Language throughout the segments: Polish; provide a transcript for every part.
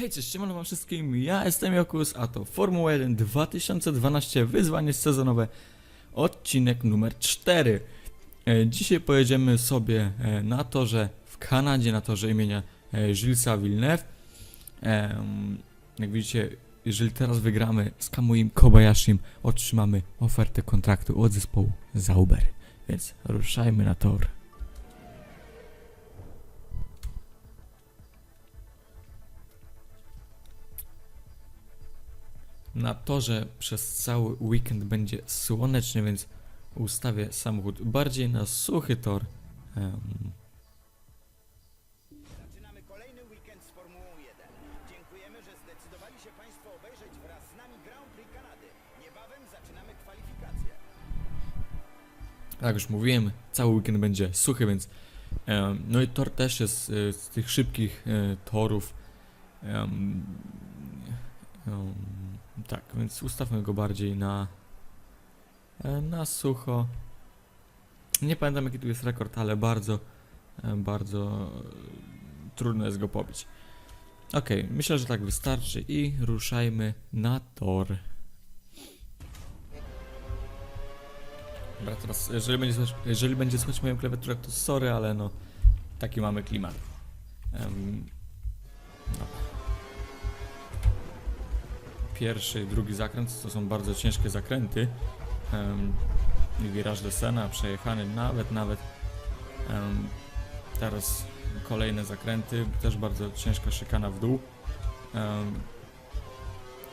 Hej, cześć, siemano wam wszystkim, ja jestem Jokus, a to Formuła 1 2012 wyzwanie sezonowe, odcinek numer 4. E, Dzisiaj pojedziemy sobie e, na torze w Kanadzie, na torze imienia e, Gillesa Villeneuve. Jak widzicie, jeżeli teraz wygramy z Kamuim Kobayashim, otrzymamy ofertę kontraktu od zespołu Zauber. Więc ruszajmy na tor. Na torze przez cały weekend będzie słonecznie, więc ustawię samochód bardziej na suchy tor. Em, Zaczynamy kolejny weekend z Formułą 1. Dziękujemy, że zdecydowali się Państwo obejrzeć wraz z nami Grand Prix Kanady. Niebawem zaczynamy kwalifikacje. Tak jak już mówiłem, cały weekend będzie suchy, więc em, no i tor też jest e, z tych szybkich e, torów. em, em, tak, więc ustawmy go bardziej na e, na sucho. Nie pamiętam jaki tu jest rekord, ale bardzo e, bardzo e, trudno jest go pobić. Okej, myślę, że tak wystarczy i ruszajmy na tor. Dobra, teraz, jeżeli będzie słychać, jeżeli będzie słychać moją klawiaturę, to sorry, ale no, taki mamy klimat. Dobra. Pierwszy i drugi zakręt to są bardzo ciężkie zakręty. Um, Wiraż de Sena przejechany nawet, nawet. Em, teraz kolejne zakręty, też bardzo ciężka szykana w dół. Um,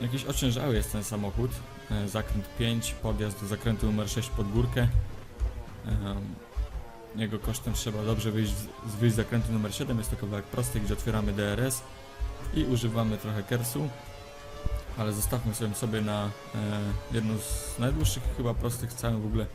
jakiś ociężały jest ten samochód. E, Zakręt 5, podjazd do zakrętu numer 6 pod górkę. Em, Jego kosztem trzeba dobrze wyjść z wyjść z zakrętu numer 7. Jest to kawałek prosty, gdzie otwieramy DRS i używamy trochę kersu. Ale zostawmy sobie sobie na e, jedną z najdłuższych, chyba prostych w całym w ogóle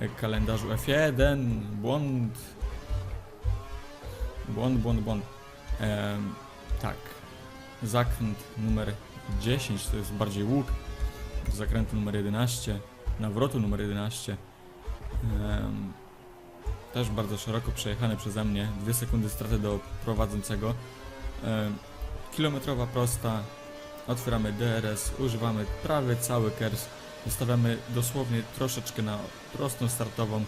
e, kalendarzu F1. Błąd. Błąd, błąd, błąd. Em, tak. Zakręt numer 10 to jest bardziej łuk zakrętu numer 11, nawrotu numer 11. Em, też bardzo szeroko przejechany przeze mnie, 2 sekundy straty do prowadzącego. Kilometrowa prosta, otwieramy DRS, używamy prawie cały kers, zostawiamy dosłownie troszeczkę na prostą startową.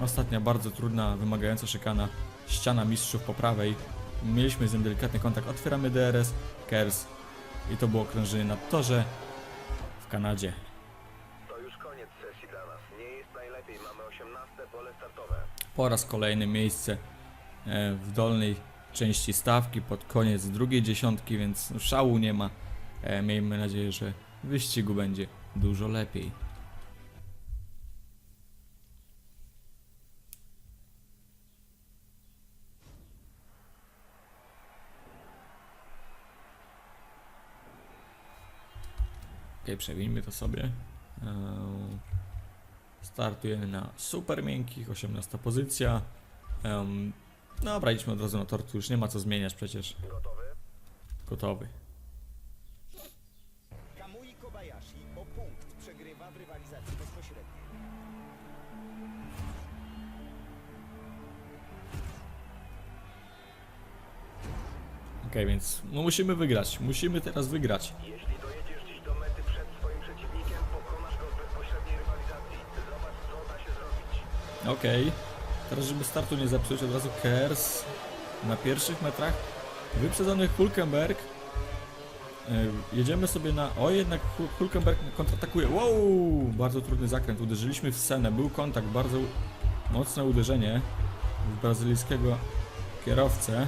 Ostatnia bardzo trudna, wymagająca szykana, ściana mistrzów po prawej. Mieliśmy z nim delikatny kontakt, otwieramy DRS, kers, i to było okrążenie na torze w Kanadzie. To już koniec sesji dla nas. Nie jest najlepiej. Mamy 18 pole startowe. Po raz kolejny miejsce e, w dolnej części stawki pod koniec drugiej dziesiątki, więc szału nie ma. E, Miejmy nadzieję, że wyścigu będzie dużo lepiej. Ok, przewinijmy to sobie. Eee, Startujemy na super miękkich, 18 pozycja. Um, dobra, idźmy od razu na tor, tu już nie ma co zmieniać przecież. Gotowy? Gotowy. Kamui Kobayashi o punkt przegrywa w rywalizacji bezpośredniej. Ok, więc no musimy wygrać. Musimy teraz wygrać. Jeśli dojedziesz dziś do mety przed swoim przeciwnikiem, pokonasz go w bezpośredniej rywalizacji. Zobacz, co da się zrobić. Ok. Teraz, żeby startu nie zepsuć, od razu Kers na pierwszych metrach. Wyprzedzony Hulkenberg. E, Jedziemy sobie na. O, jednak Hul- Hulkenberg kontratakuje. Wow! Bardzo trudny zakręt. Uderzyliśmy w scenę. Był kontakt, bardzo mocne uderzenie w brazylijskiego kierowcę. Mm.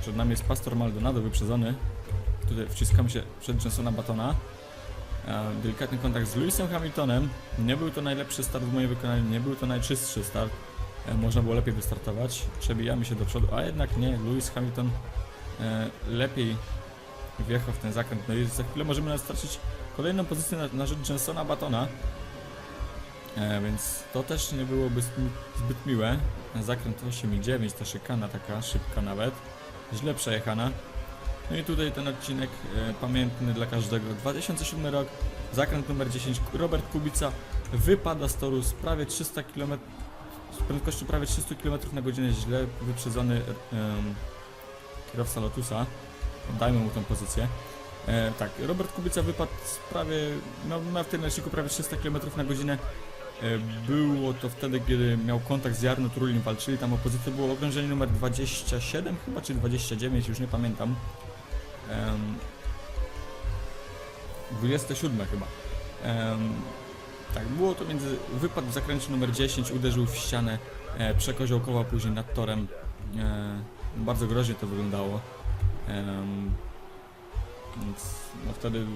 Przed nami jest Pastor Maldonado wyprzedzony. Tutaj wciskamy się przed Jensona Batona. Delikatny kontakt z Lewisem Hamiltonem. Nie był to najlepszy start w moim wykonaniu, nie był to najczystszy start. E, Można było lepiej wystartować. Przebijamy się do przodu, a jednak nie. Lewis Hamilton e, lepiej wjechał w ten zakręt. No i za chwilę możemy nawet stracić kolejną pozycję na, na rzecz Jensona Batona. E, więc to też nie byłoby zbyt miłe. Zakręt 8 i 9, ta szykana taka szybka nawet. Źle przejechana. No i tutaj ten odcinek e, pamiętny dla każdego. 2007 rok, zakręt numer 10. Robert Kubica wypada z toru z prawie 300 km z prędkością prawie 300 km na godzinę źle wyprzedzony em, kierowca Lotusa. Dajmy mu tą pozycję. E, tak, Robert Kubica wypadł z prawie, no, miał w tym liczniku prawie 300 km na godzinę. E, było to wtedy, kiedy miał kontakt z Jarno Trulin, walczyli tam o pozycję, było okrążenie numer 27 chyba, czy 29, już nie pamiętam. Em, 27 chyba. Em, tak, było to między, wypadł w zakręcie numer 10, uderzył w ścianę, e, przekoziołkował później nad torem. E, bardzo groźnie to wyglądało. Em, więc no wtedy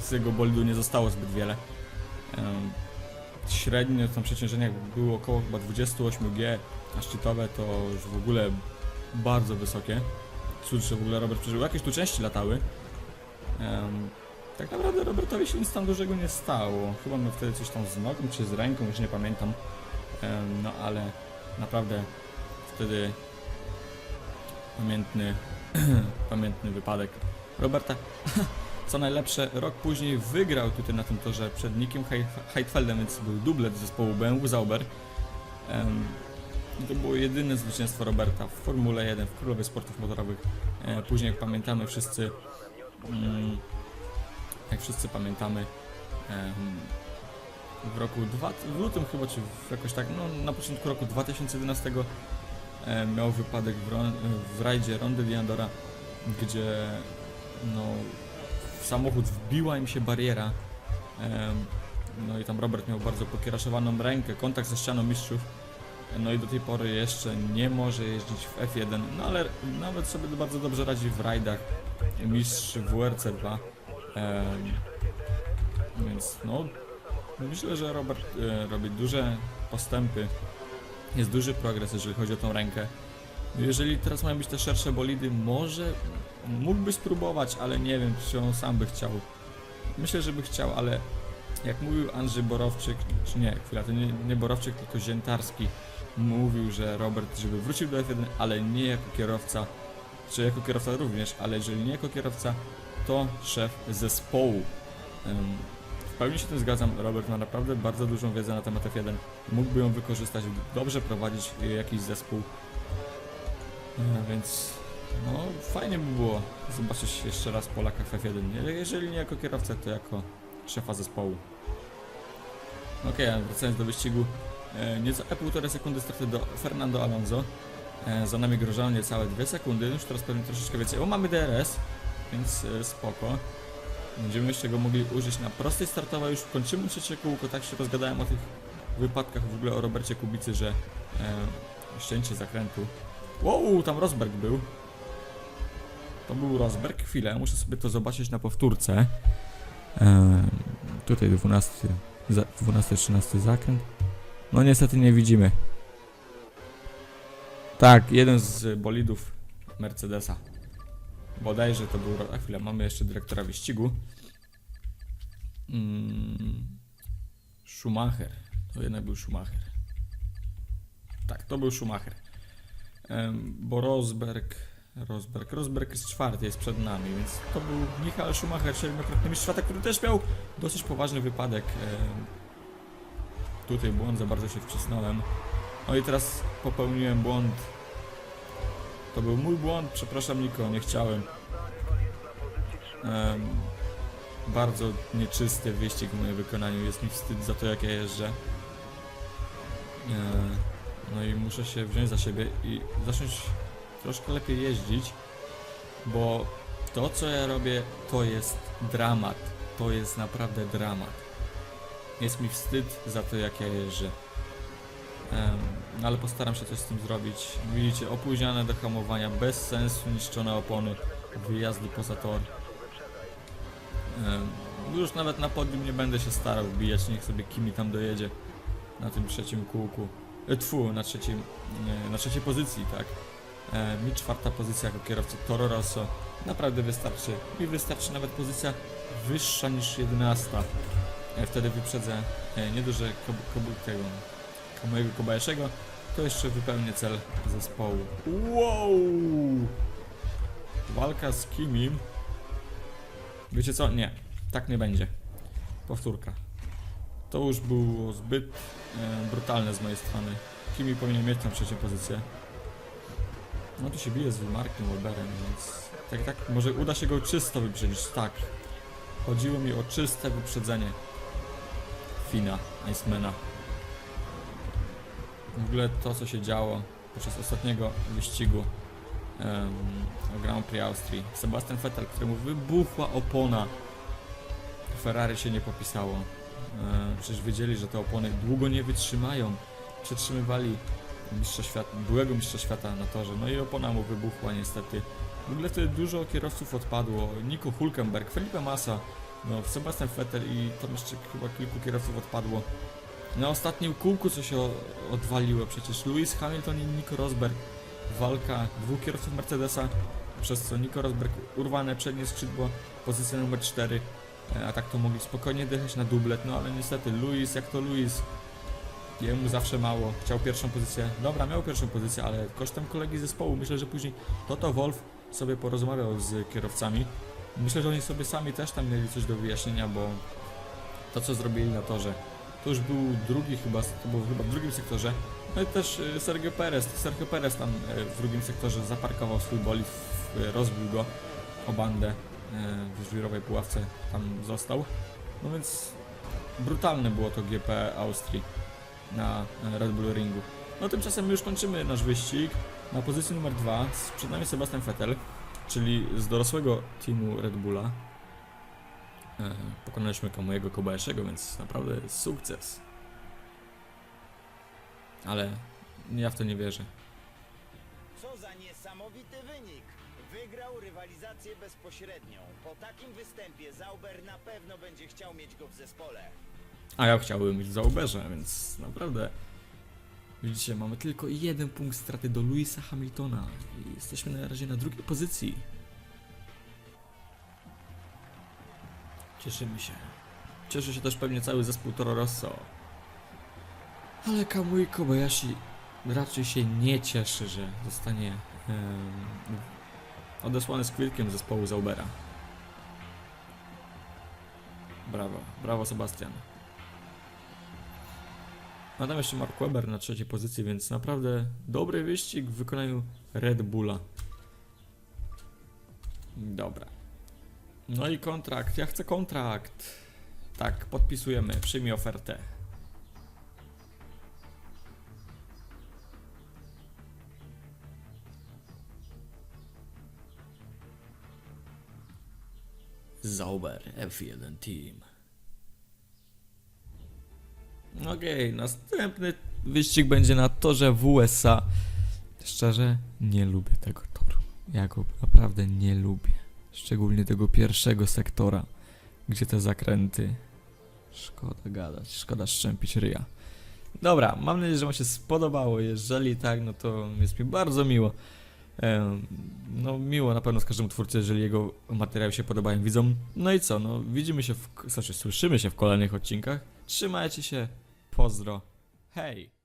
z jego bolidu nie zostało zbyt wiele. Em, średnie tam przeciążeniach było około chyba 28 G, a szczytowe to już w ogóle bardzo wysokie. Cud, że w ogóle Robert przeżył. Jakieś tu części latały. Em, tak naprawdę Robertowi się nic tam dużego nie stało. Chyba miał wtedy coś tam z nogą czy z ręką, już nie pamiętam. Em, no ale naprawdę wtedy pamiętny, pamiętny wypadek Roberta. Co najlepsze, rok później wygrał tutaj na tym torze przed Nickiem Hei- Heidfeldem, więc był dublet zespołu BMW Zauber. Em, i to było jedyne zwycięstwo Roberta w Formule 1, w Królowie Sportów Motorowych. E, później, jak pamiętamy wszyscy, mm, jak wszyscy pamiętamy, w roku dwa, w lutym chyba, czy jakoś tak, no na początku roku 2011 e, miał wypadek w, ron, w rajdzie Rondy Diandora, gdzie no, w samochód wbiła im się bariera. no i tam Robert miał bardzo pokieraszowaną rękę, kontakt ze ścianą mistrzów. No i do tej pory jeszcze nie może jeździć w F1, no ale nawet sobie bardzo dobrze radzi w rajdach. Mistrz WRC2. em, więc no, myślę, że Robert e, robi duże postępy. Jest duży progres, jeżeli chodzi o tą rękę. Jeżeli teraz mają być te szersze bolidy, może mógłby spróbować, ale nie wiem, czy on sam by chciał. Myślę, że by chciał, ale jak mówił Andrzej Borowczyk, czy nie, chwila, to nie, nie Borowczyk, tylko Ziętarski, mówił, że Robert, żeby wrócił do F1, ale nie jako kierowca, czy jako kierowca również, ale jeżeli nie jako kierowca, to szef zespołu. W pełni się tym zgadzam, Robert ma naprawdę bardzo dużą wiedzę na temat F1, mógłby ją wykorzystać, dobrze prowadzić jakiś zespół, więc no fajnie by było zobaczyć jeszcze raz Polaka w F1, Nie- jeżeli nie jako kierowcę, to jako szefa zespołu. A wracając do wyścigu, e, nieco półtorej sekundy straty do Fernando Alonso. E, za nami grożało niecałe 2 sekundy, już teraz pewnie troszeczkę więcej. O, mamy DRS, więc e, spoko. Będziemy jeszcze go mogli użyć na prostej startowej. Już kończymy trzecie kółko, tak się rozgadałem o tych wypadkach, w ogóle o Robercie Kubicy, że e, ścięcie zakrętu. Wow, tam Rosberg był. To był Rosberg. Chwilę, muszę sobie to zobaczyć na powtórce. Eee, tutaj 12, za- 12-13 zakręt. No niestety nie widzimy. Tak, jeden z bolidów Mercedesa. Bodajże to był... A chwilę, mamy jeszcze dyrektora wyścigu. Mm, Schumacher. To jednak był Schumacher. Tak, to był Schumacher. Em, bo Rosberg, Rosberg, Rosberg jest czwarty, jest przed nami, więc to był Michael Schumacher, siedmiokrotny mistrz świata, który też miał dosyć poważny wypadek. Em, tutaj błąd, za bardzo się wcisnąłem. No i teraz popełniłem błąd. To był mój błąd, przepraszam Niko, nie chciałem. Em, bardzo nieczysty wyścig w moim wykonaniu, jest mi wstyd za to jak ja jeżdżę. E, no i muszę się wziąć za siebie i zacząć troszkę lepiej jeździć, bo to co ja robię to jest dramat. To jest naprawdę dramat. Jest mi wstyd za to jak ja jeżdżę. No ale postaram się coś z tym zrobić. Widzicie, opóźnione do hamowania, bez sensu niszczone opony, wyjazdy poza tor. Em, już nawet na podium nie będę się starał wbijać, niech sobie Kimi tam dojedzie na tym trzecim kółku. E, Tfu, na trzecim, nie, na trzeciej pozycji, tak. E, mi czwarta pozycja jako kierowca Toro Rosso naprawdę wystarczy. Mi wystarczy nawet pozycja wyższa niż 11. E, wtedy wyprzedzę e, nie dość, że kob, kob, tego mojego Kobayaszego, to jeszcze wypełnię cel zespołu. Wow! Walka z Kimim. Wiecie co? Nie, tak nie będzie. Powtórka. To już było zbyt e, brutalne z mojej strony. Kimi powinien mieć tam trzecią pozycję. No tu się bije z Markiem Weberem, więc tak, tak, może uda się go czysto wyprzedzić, tak. Chodziło mi o czyste wyprzedzenie Fina, Icemana. W ogóle to, co się działo podczas ostatniego wyścigu o Grand Prix Austrii. Sebastian Vettel, któremu wybuchła opona. Ferrari się nie popisało. E, przecież wiedzieli, że te opony długo nie wytrzymają. Przetrzymywali mistrza świata, byłego mistrza świata na torze. No i opona mu wybuchła niestety. W ogóle wtedy dużo kierowców odpadło. Nico Hulkenberg, Felipe Massa, no, Sebastian Vettel i tam jeszcze chyba kilku kierowców odpadło. Na ostatnim kółku co się odwaliło przecież Lewis Hamilton i Nico Rosberg. Walka dwóch kierowców Mercedesa, przez co Nico Rosberg urwane przednie skrzydło, pozycja numer 4. A tak to mogli spokojnie dychać na dublet, no ale niestety Lewis, jak to Lewis, jemu zawsze mało. Chciał pierwszą pozycję. Dobra, miał pierwszą pozycję, ale kosztem kolegi zespołu. Myślę, że później Toto Wolf sobie porozmawiał z kierowcami. Myślę, że oni sobie sami też tam mieli coś do wyjaśnienia, bo to co zrobili na torze, to już był drugi chyba, to było chyba w drugim sektorze. No i też y, Sergio Perez, Sergio Perez tam y, w drugim sektorze zaparkował swój bolid, w- rozbił go o bandę w żwirowej puławce, tam został. No więc brutalne było to GP Austrii na Red Bull Ringu. No tymczasem już kończymy nasz wyścig. Na pozycji numer dwa z- przed nami Sebastian Vettel, czyli z dorosłego teamu Red Bulla. E, Pokonaliśmy mojego Kobayashiego, więc naprawdę sukces. Ale ja w to nie wierzę. Co za niesamowity wynik! Wygrał rywalizację bezpośrednią. Po takim występie Zauber na pewno będzie chciał mieć go w zespole. A ja chciałbym mieć w Zauberze, więc naprawdę. Widzicie, mamy tylko jeden punkt straty do Louisa Hamiltona i jesteśmy na razie na drugiej pozycji. Cieszymy się. Cieszy się też pewnie cały zespół Toro Rosso. Ale Kamui Kobayashi raczej się nie cieszy, że zostanie em, odesłany z kwitkiem zespołu Zaubera. Brawo, brawo Sebastian. A tam jeszcze Mark Webber na trzeciej pozycji, więc naprawdę dobry wyścig w wykonaniu Red Bulla. Dobra. No i kontrakt. Ja chcę kontrakt. Tak, podpisujemy. Przyjmij ofertę. Zauber F1 Team. Okej, następny wyścig będzie na torze w USA. Szczerze, nie lubię tego toru. Ja go naprawdę nie lubię. Szczególnie tego pierwszego sektora, gdzie te zakręty. Szkoda gadać, szkoda szczępić ryja. Dobra, mam nadzieję, że Wam się spodobało. Jeżeli tak, no to jest mi bardzo miło. No miło na pewno z każdym twórcy, jeżeli jego materiały się podobają widzom. No i co, no widzimy się, w, znaczy słyszymy się w kolejnych odcinkach. Trzymajcie się, pozdro, hej!